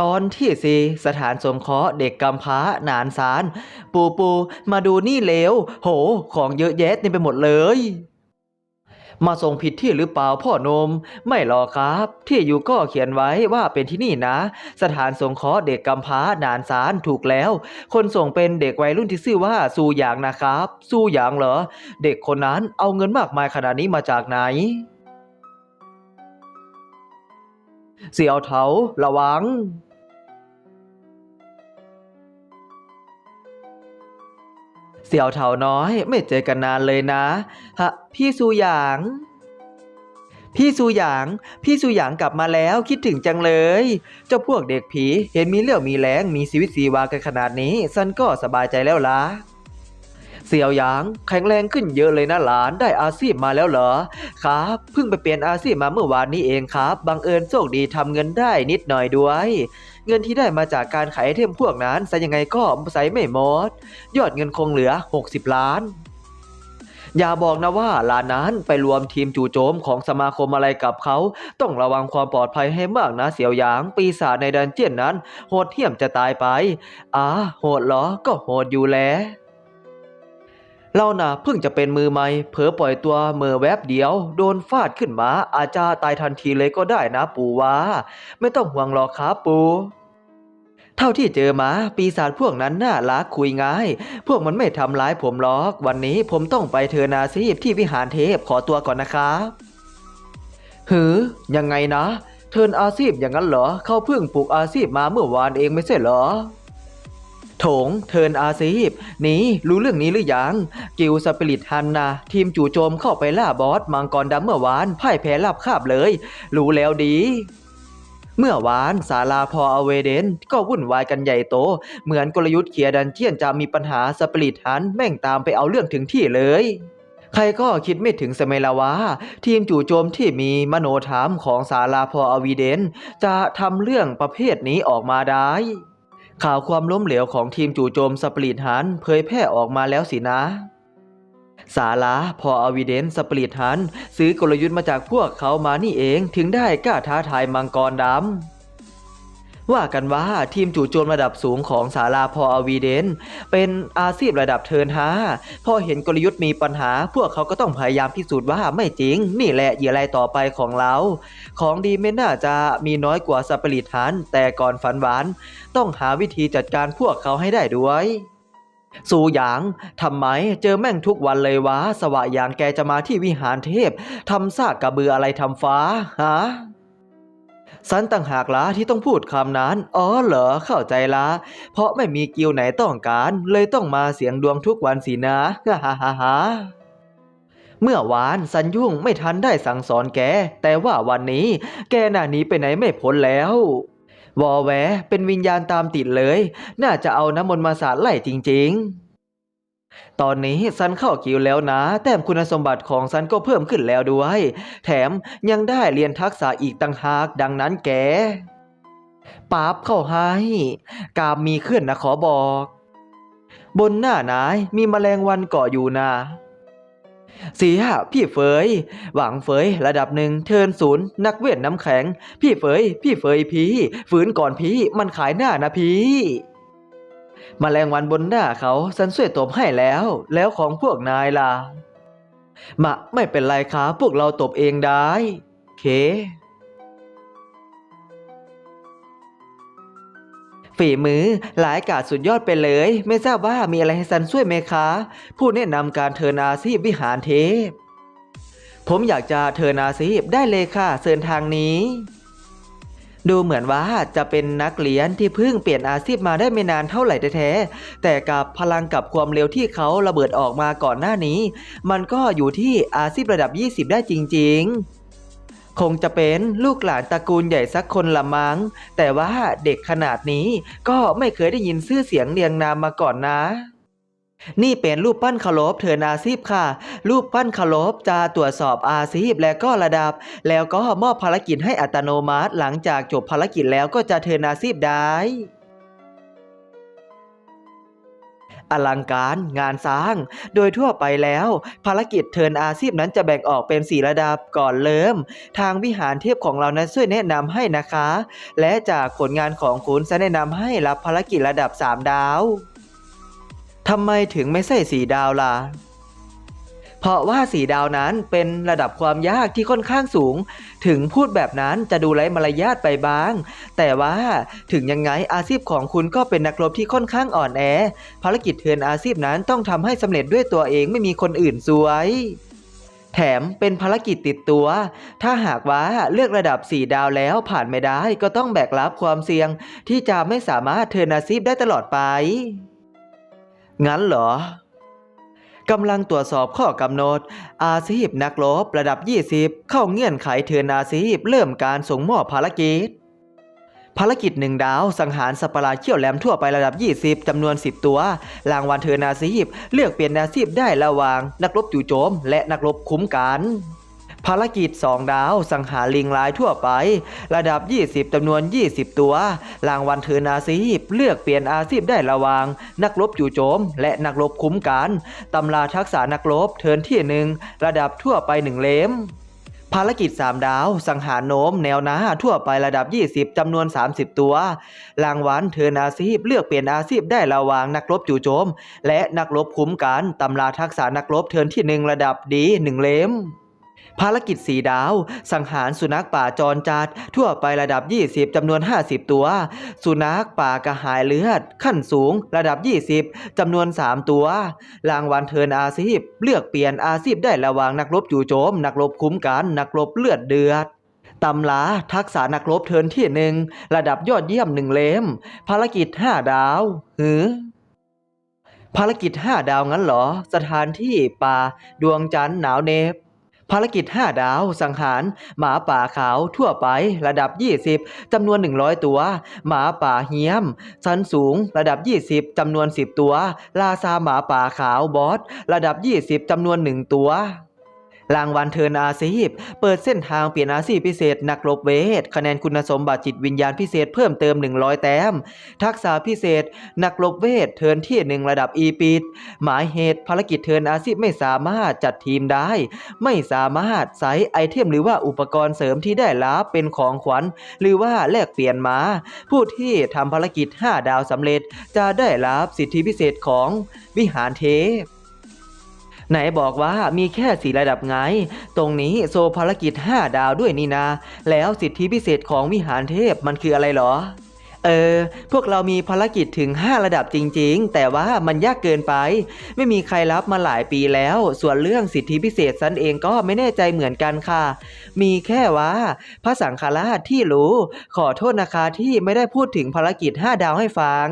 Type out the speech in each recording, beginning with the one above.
ตอนที่สี่สถานสงเคราะห์เด็กกำพร้าหนานสาร ปูปูมาดูนี่เร็วโห ของเยอะแยะเต็มไปหมดเลยมาส่งผิดที่หรือเปล่าพ่อนม ไม่หรอกครับ ที่อยู่ก็เขียนไว้ว่าเป็นที่นี่นะ สถานสงเคราะห์เด็กกำพร้าหนานสารถูกแล้ว คนส่งเป็นเด็กวัยรุ่นที่ชื่อว่าซูหยางนะครับซูหยางเหรอ เด็กคนนั้นเอาเงินมากมายขนาดนี้มาจากไหน เสี่ยวเถาระวัง เสี่ยวเถาน้อยไม่เจอกันนานเลยนะ ฮะ พี่ซูหยาง พี่ซูหยาง พี่ซูหยางกลับมาแล้วคิดถึงจังเลย เจ้าพวกเด็กผีเห็นมีเรี่ยวมีแรงมีชีวิตชีวากันขนาดนี้ซันก็สบายใจแล้วล่ะ เสี่ยวหยางแข็งแรงขึ้นเยอะเลยนะหลานได้อาชีพมาแล้วเหรอครับเพิ่งไปเปลี่ยนอาชีพมาเมื่อวานนี้เองครับ บังเอิญโชคดีทำเงินได้นิดหน่อยด้วย เงินที่ได้มาจากการขายไอเทมพวกนั้นใส่ยังไงก็ใส่ไม่หมด ยอดเงินคงเหลือ 60 ล้านอย่าบอกนะว่าหลานนั้นไปรวมทีมจู่โจมของสมาคมอะไรกับเขา ต้องระวังความปลอดภัยให้มากนะเสี่ยวหยาง ปีศาจในดันเจียนนั้น โหดเหี้ยมจะตายไป อ่าโหดเหรอก็โหดอยู่แล้ว เราน่ะเพิ่งจะเป็นมือใหม่เผลอปล่อยตัวเมื่อแวบเดียว โดนฟาดขึ้นมาอาจจะตายทันทีเลยก็ได้นะปู่วาไม่ต้องห่วงหรอกครับปู่เท่าที่เจอมาปีศาจพวกนั้นน่ารักคุยง่าย พวกมันไม่ทำร้ายผมหรอก วันนี้ผมต้องไปเทอนาซีฟที่วิหารเทพขอตัวก่อนนะครับหือ ยังไงนะ เทินอาซีพอย่างนั้นเหรอ เขาเพิ่งปลูกอาซีพมาเมื่อวานเองไม่ใช่เหรอ โถงเทินอาซีฟนี่รู้เรื่องนี้หรือยัง กิลสปิริตฮันนะทีมจู่โจมเข้าไปล่าบอส มังกรดำเมื่อวานพ่ายแพ้ลับคาบเลย รู้แล้วดีเมื่อวานศาลาพออเวเดน ก็วุ่นวายกันใหญ่โต เหมือนกลยุทธ์เคลียดันเจียนจะมีปัญหาสปิริตฮันแม่งตามไปเอาเรื่องถึงที่เลย ใครก็คิดไม่ถึงสมัยละว่าทีมจู่โจมที่มีมโนธรรมของศาลาพออวีเดน จะทำเรื่องประเภทนี้ออกมาได้ ข่าวความล้มเหลวของทีมจู่โจมสปริตฮันเผยแพร่ออกมาแล้วสินะ สาระพออวิเดนสปริตฮันซื้อกลยุทธ์มาจากพวกเขามานี่เองถึงได้กล้าท้าทายมังกรดำ ว่ากันว่าทีมจู่โจมระดับสูงของสาราพออวีเดน เป็นอาชีพระดับเทินห้าพอเห็นกลยุทธ์มีปัญหา พวกเขาก็ต้องพยายามพิสูจน์ว่าไม่จริง นี่แหละเหยื่อรายต่อไปของเรา ของดีไม่น่าจะมีน้อยกว่าสปริตฮันแต่ก่อนฝันหวาน ต้องหาวิธีจัดการพวกเขาให้ได้ด้วยสู่หยาง ทำไมเจอแม่งทุกวันเลยวะ สวะหยางแกจะมาที่วิหารเทพ ทำซากกระเบืออะไรทำฟ้า ฮะ สันต่างหากละที่ต้องพูดคำนั้น อ๋อเหรอเข้าใจละเพราะไม่มีกิวไหนต้องการ เลยต้องมาเสียงดวงทุกวันสินะฮ่าฮ่าฮ่าฮ่าเมื่อวานสัญยุ่งไม่ทันได้สั่งสอนแก แต่ว่าวันนี้ แกน่าหนีไปไหนไม่พ้นแล้ววอแวเป็นวิญญาณตามติดเลย น่าจะเอาน้ำมนต์มาสาดไล่จริง ๆ ตอนนี้ซันเข้าคิวแล้วนะ แต้มคุณสมบัติของซันก็เพิ่มขึ้นแล้วด้วย แถมยังได้เรียนทักษะอีกต่างหากดังนั้นแกปาบเข้าให้ กามมีขึ้นนะขอบอก บนหน้านายมีแมลงวันเกาะอยู่นะเสียพี่เฟย หวังเฟยระดับหนึ่งเทินศูนย์นักเวทน้ำแข็ง พี่เฟย พี่เฟยพี่ ฝืนก่อนพี่มันขายหน้านะพี่ มแมลงวันบนหน้าเขาสันช่วยตบให้แล้ว แล้วของพวกนายล่ะมะไม่เป็นไรครับพวกเราตบเองได้ เคฝีมือหลายกาดสุดยอดไปเลย ไม่ทราบว่ามีอะไรให้ซันช่วยไหมคะ ผู้แนะนำการเทินอาซีพวิหารเทพ ผมอยากจะเทินอาซีพได้เลยค่ะเชิญทางนี้ ดูเหมือนว่าจะเป็นนักเรียนที่เพิ่งเปลี่ยนอาชีพมาได้ไม่นานเท่าไหร่แท้ๆแต่กับพลังกับความเร็วที่เขาระเบิดออกมาก่อนหน้านี้ มันก็อยู่ที่อาชีพระดับ 20 ได้จริง ๆคงจะเป็นลูกหลานตระกูลใหญ่สักคนละมัง้ง แต่ว่าเด็กขนาดนี้ก็ไม่เคยได้ยินชื่อเสียงเรียงนามมาก่อนนะ นี่เป็นรูปปั้นเคารพเทินอาซีพค่ะ รูปปั้นเคารพจะตรวจสอบอาซีพและก็ระดับ แล้วก็มอบภารกิจให้อัตโนมัติ หลังจากจบภารกิจแล้วก็จะเทินอาซีพได้อลังการงานสร้าง โดยทั่วไปแล้ว ภารกิจเทินอาชีพนั้นจะแบ่งออกเป็นสี่ระดับก่อนเริ่ม ทางวิหารเทพของเรานั้นช่วยแนะนำให้นะคะ และจากผลงานของคุณจะแนะนำให้รับภารกิจระดับ 3 ดาว ทำไมถึงไม่ใส่สีดาวล่ะ เพราะว่าสีดาวนั้นเป็นระดับความยากที่ค่อนข้างสูง ถึงพูดแบบนั้นจะดูไร้มารยาทไปบ้าง แต่ว่าถึงยังไงอาชีพของคุณก็เป็นนักรบที่ค่อนข้างอ่อนแอ ภารกิจเทินอาชีพนั้นต้องทำให้สำเร็จด้วยตัวเองไม่มีคนอื่นซวยแถมเป็นภารกิจติดตัว ถ้าหากว่าเลือกระดับ 4 ดาวแล้วผ่านไม่ได้ก็ต้องแบกรับความเสี่ยง ที่จะไม่สามารถเทิร์นอาชีพได้ตลอดไป งั้นเหรอกำลังตรวจสอบข้อกำหนด อาชีพนักรบระดับ 20 เข้าเงื่อนไขเทินอาชีพเริ่มการส่งมอบภารกิจ ภารกิจหนึ่งดาวสังหารสัตว์ปราเขี้ยวแหลมทั่วไประดับ 20จำนวน 10 ตัว รางวัลเทินอาชีพ เลือกเปลี่ยนอาชีพได้ระหว่าง นักรบจู่โจม และนักรบคุ้มกัน ภารกิจ 2 ดาว สังหารลิงลายทั่วไป ระดับ 20จำนวน 20 ตัว รางวัลเทิร์นอาชีพ เลือกเปลี่ยนอาชีพได้ระวาง นักรบจู่โจม และนักรบคุ้มกันตำราทักษะนักรบเทินที่หนึ่งระดับทั่วไปหนึ่งเล่มภารกิจ 3 ดาว สังหารโน้ม แนวหน้าทั่วไประดับ 20 จำนวน 30 ตัว รางวัลเทิร์นอาชีพ เลือกเปลี่ยนอาชีพได้ระวางนักรบจู่โจม และนักรบคุ้มกันตำราทักษะนักรบเทินที่ 1 ระดับดี 1 เล่ม ภารกิจสีดาว สังหารสุนัขป่าจรจัดทั่วไประดับ 20 จำนวน 50 ตัว สุนัขป่ากระหายเลือด ขั้นสูง ระดับ 20 จำนวน 3 ตัว รางวัลเทินอาชีพ เลือกเปลี่ยนอาชีพได้ระหว่างนักรบจู่โจม นักรบคุ้มกัน นักรบเลือดเดือดตำราทักษะนักรบเทินที่หนึ่งระดับยอดเยี่ยมหนึ่งเล่มภารกิจ 5 ดาวหือภารกิจ 5 ดาวงั้นเหรอ สถานที่ป่า ดวงจันทร์หนาวเนบ ภารกิจ 5 ดาว สังหาร หมาป่าขาวทั่วไประดับ 20 จำนวน 100 ตัว หมาป่าเฮี้ยม ชั้นสูง ระดับ 20 จำนวน 10 ตัว ลาซาหมาป่าขาวบอส ระดับ 20 จำนวน 1 ตัว รางวัลเทินอาชีพ เปิดเส้นทางเปลี่ยนอาชีพพิเศษนักรบเวท คะแนนคุณสมบัติจิตวิญญาณพิเศษเพิ่มเติม 100 แต้ม ทักษะพิเศษ นักรบเวท เทินที่ 1 ระดับอีปิด หมายเหตุภารกิจเทินอาชีพไม่สามารถจัดทีมได้ ไม่สามารถใช้ไอเทมหรือว่าอุปกรณ์เสริมที่ได้รับเป็นของขวัญ หรือว่าแลกเปลี่ยนมา ผู้ที่ทำภารกิจ 5 ดาวสำเร็จ จะได้รับสิทธิพิเศษของวิหารเทพ ไหนบอกว่ามีแค่สีระดับไง ตรงนี้โซภารกิจ 5 ดาวด้วยนี่นา แล้วสิทธิพิเศษของวิหารเทพมันคืออะไรหรอ เออ พวกเรามีภารกิจถึง 5 ระดับจริง ๆ แต่ว่ามันยากเกินไป ไม่มีใครรับมาหลายปีแล้ว ส่วนเรื่องสิทธิพิเศษซันเองก็ไม่แน่ใจเหมือนกันค่ะ มีแค่ว่า พระสังฆราชที่รู้ ขอโทษนะคะที่ไม่ได้พูดถึงภารกิจ 5 ดาวให้ฟัง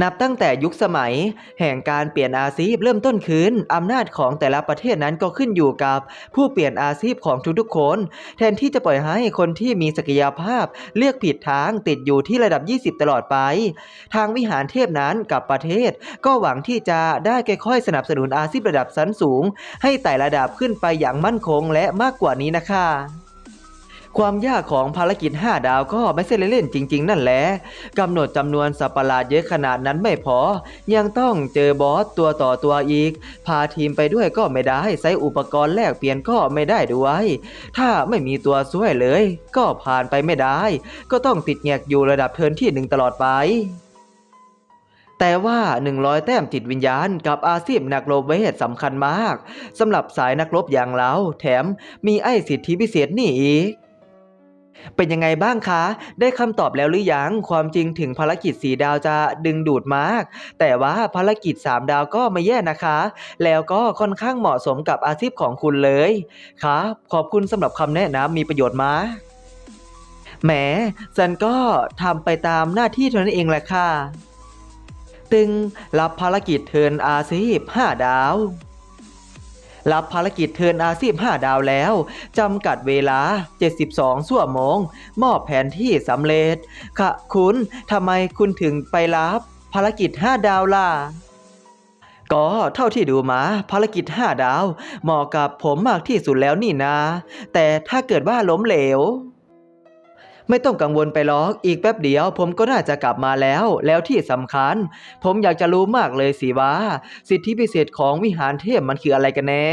นับตั้งแต่ยุคสมัย แห่งการเปลี่ยนอาชีพเริ่มต้นขึ้นอำนาจของแต่ละประเทศนั้นก็ขึ้นอยู่กับผู้เปลี่ยนอาชีพของทุกๆคน แทนที่จะปล่อยให้คนที่มีศักยภาพเลือกผิดทางติดอยู่ที่ระดับ 20 ตลอดไป ทางวิหารเทพนั้นกับประเทศ ก็หวังที่จะได้ค่อยๆสนับสนุนอาชีพระดับชั้นสูง ให้ไต่ระดับขึ้นไปอย่างมั่นคงและมากกว่านี้นะคะ ความยากของภารกิจ 5 ดาวก็ไม่ใช่เล่นๆจริง ๆ นั่นแหละกำหนดจำนวนสัตว์ประหลาดเยอะขนาดนั้นไม่พอ ยังต้องเจอบอสตัวต่อตัวอีก พาทีมไปด้วยก็ไม่ได้ใช้อุปกรณ์แลกเปลี่ยนก็ไม่ได้ด้วย ถ้าไม่มีตัวช่วยเลย ก็ผ่านไปไม่ได้ ก็ต้องติดแงกอยู่ระดับเทิร์นที่หนึ่งตลอดไปแต่ว่า 100 แต้มจิตวิญญาณกับอาชีพนักรบเวทสำคัญมากสำหรับสายนักรบอย่างเรา แถมมีไอ้สิทธิพิเศษนี่อีก เป็นยังไงบ้างคะ ได้คำตอบแล้วหรือยัง ความจริงถึงภารกิจสีดาวจะดึงดูดมาก แต่ว่าภารกิจ 3 ดาวก็ไม่แย่นะคะ แล้วก็ค่อนข้างเหมาะสมกับอาชีพของคุณเลยครับขอบคุณสำหรับคำแนะนำมีประโยชน์มากแหมฉันก็ทำไปตามหน้าที่เท่านั้นเองแหละค่ะ ตึงรับภารกิจเทินอาชีพ 5 ดาว รับภารกิจเทินอาชีพ5ดาวแล้ว จำกัดเวลา 72ชั่วโมง มอบแผนที่สำเร็จ ค่ะ คุณทำไมคุณถึงไปรับภารกิจ 5 ดาวล่ะก็เท่าที่ดูมาภารกิจ 5 ดาว เหมาะกับผมมากที่สุดแล้วนี่นาแต่ถ้าเกิดว่าล้มเหลว ไม่ต้องกังวลไปหรอก อีกแป๊บเดียวผมก็น่าจะกลับมาแล้ว แล้วที่สำคัญ ผมอยากจะรู้มากเลยสิว่า สิทธิพิเศษของวิหารเทพมันคืออะไรกันแน่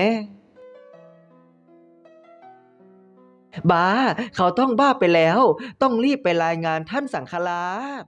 บ้า เขาต้องบ้าไปแล้ว ต้องรีบไปรายงานท่านสังฆราช